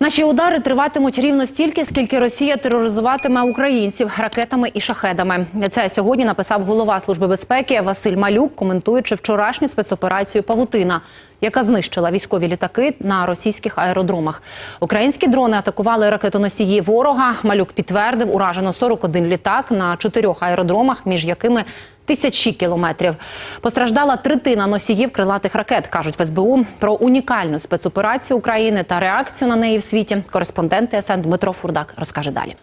Наші удари триватимуть рівно стільки, скільки Росія тероризуватиме українців ракетами і шахедами. Це сьогодні написав голова служби безпеки Василь Малюк, коментуючи вчорашню спецоперацію Павутина, яка знищила військові літаки на російських аеродромах. Українські дрони атакували ракетоносії ворога. Малюк підтвердив, уражено 41 літак на чотирьох аеродромах, між якими тисячі кілометрів. Постраждала третина носіїв крилатих ракет, кажуть в СБУ. Про унікальну спецоперацію України та реакцію на неї в світі. Кореспондент ТСН Дмитро Фурдак розкаже далі.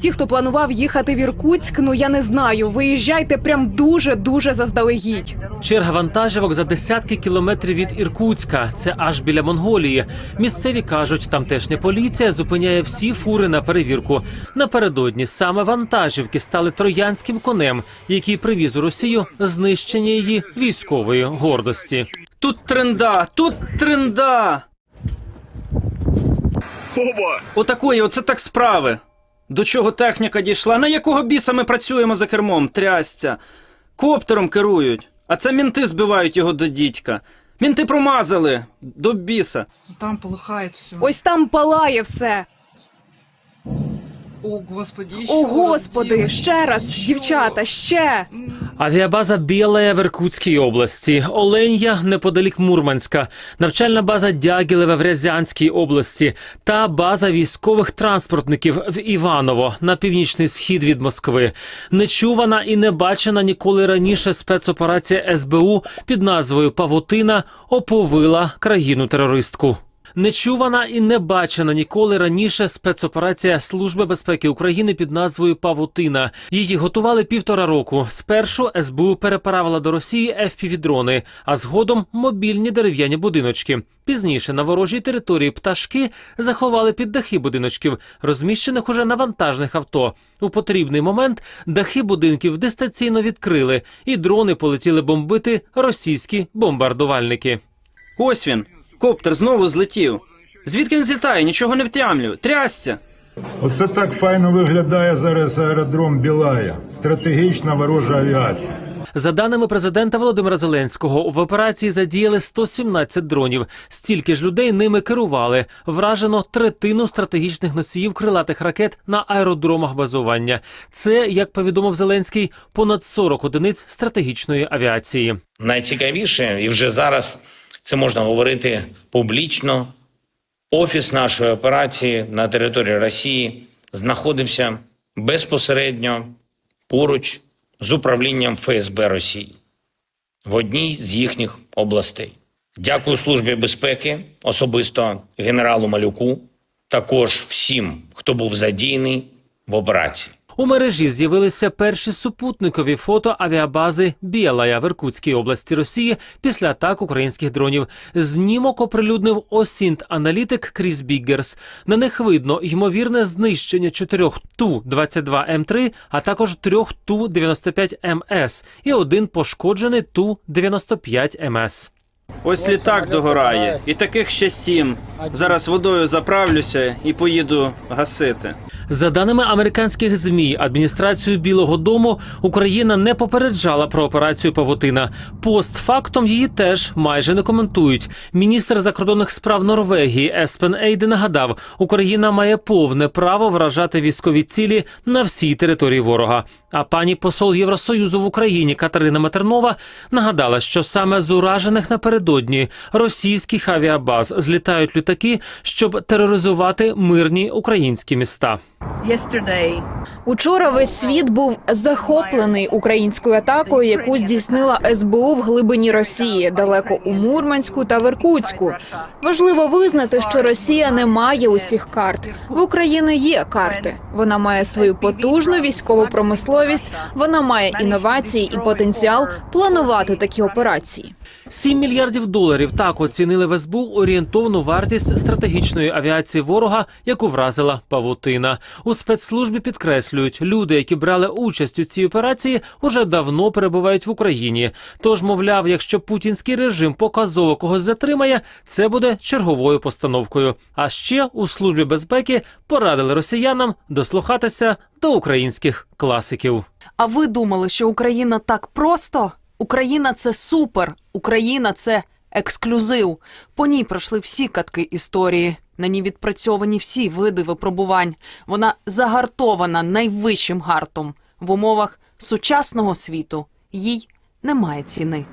Ті, хто планував їхати в Іркутськ, ну я не знаю. Виїжджайте прям дуже дуже заздалегідь. Черга вантажівок за десятки кілометрів від Іркутська. Це аж біля Монголії. Місцеві кажуть, тамтешня поліція зупиняє всі фури на перевірку. Напередодні саме вантажівки стали троянським конем, який привіз у Росію знищення її військової гордості. Тут тренда, тут тренда. Отакої, оце так справи. До чого техніка дійшла? На якого біса ми працюємо за кермом? Трясця. Коптером керують, а це мінти збивають його до дідька. Мінти промазали до біса. Там полихає все. Ось там палає все. О, господи, еще О, раз, господи, ще раз, дівчата, ще. Авіабаза Білая в Іркутській області, Оленя неподалік Мурманська, навчальна база Дягілеве в Рязанській області та база військових транспортників в Іваново на північний схід від Москви. Нечувана і не бачена ніколи раніше спецоперація СБУ під назвою Павутина оповила країну терористку. Нечувана і не бачена ніколи раніше спецоперація Служби безпеки України під назвою Павутина. Її готували півтора року. Спершу СБУ переправила до Росії FPV-дрони, а згодом мобільні дерев'яні будиночки. Пізніше на ворожій території пташки заховали під дахи будиночків, розміщених уже на вантажних авто. У потрібний момент дахи будинків дистанційно відкрили, і дрони полетіли бомбити російські бомбардувальники. Ось він. Коптер знову злетів. Звідки він злітає? Нічого не втямлю. Трясця. Оце так файно виглядає зараз аеродром Білая. Стратегічна ворожа авіація. За даними президента Володимира Зеленського, в операції задіяли 117 дронів. Стільки ж людей ними керували. Вражено третину стратегічних носіїв крилатих ракет на аеродромах базування. Це, як повідомив Зеленський, понад 40 одиниць стратегічної авіації. найцікавіше, і вже зараз це можна говорити публічно. Офіс нашої операції на території Росії знаходився безпосередньо поруч з управлінням ФСБ Росії в одній з їхніх областей. Дякую Службі безпеки, особисто генералу Малюку, також всім, хто був задіяний в операції. У мережі з'явилися перші супутникові фото авіабази Білая в Іркутській області Росії після атак українських дронів. Знімок оприлюднив осінт аналітик Кріс Біггерс. На них видно ймовірне знищення чотирьох ту 22 м 3 а також трьох ту 95 МС і один пошкоджений ту 95 МС. Ось літак догорає. І таких ще сім. Зараз водою заправлюся і поїду гасити. За даними американських змі, адміністрацію Білого Дому Україна не попереджала про операцію Павутина. Постфактом її теж майже не коментують. Міністр закордонних справ Норвегії Еспен Ейде нагадав, Україна має повне право вражати військові цілі на всій території ворога. А пані посол Євросоюзу в Україні Катерина Матернова нагадала, що саме з уражених напередодні російських авіабаз злітають літаки, щоб тероризувати мирні українські міста. Учора весь світ був захоплений українською атакою, яку здійснила СБУ в глибині Росії, далеко у Мурманську та в Іркутську. Важливо визнати, що Росія не має усіх карт. В Україні є карти. Вона має свою потужну військову промисловість. Вона має інновації і потенціал планувати такі операції. 7 мільярдів доларів так оцінили в СБУ орієнтовну вартість стратегічної авіації ворога, яку вразила павутина. У спецслужбі підкреслюють, люди, які брали участь у цій операції, уже давно перебувають в Україні. Тож, мовляв, якщо путінський режим показово когось затримає, це буде черговою постановкою. А ще у службі безпеки порадили росіянам дослухатися до українських класиків. А ви думали, що Україна так просто? Україна це супер. Україна це ексклюзив. По ній пройшли всі катки історії. На ній відпрацьовані всі види випробувань. Вона загартована найвищим гартом в умовах сучасного світу. Їй немає ціни.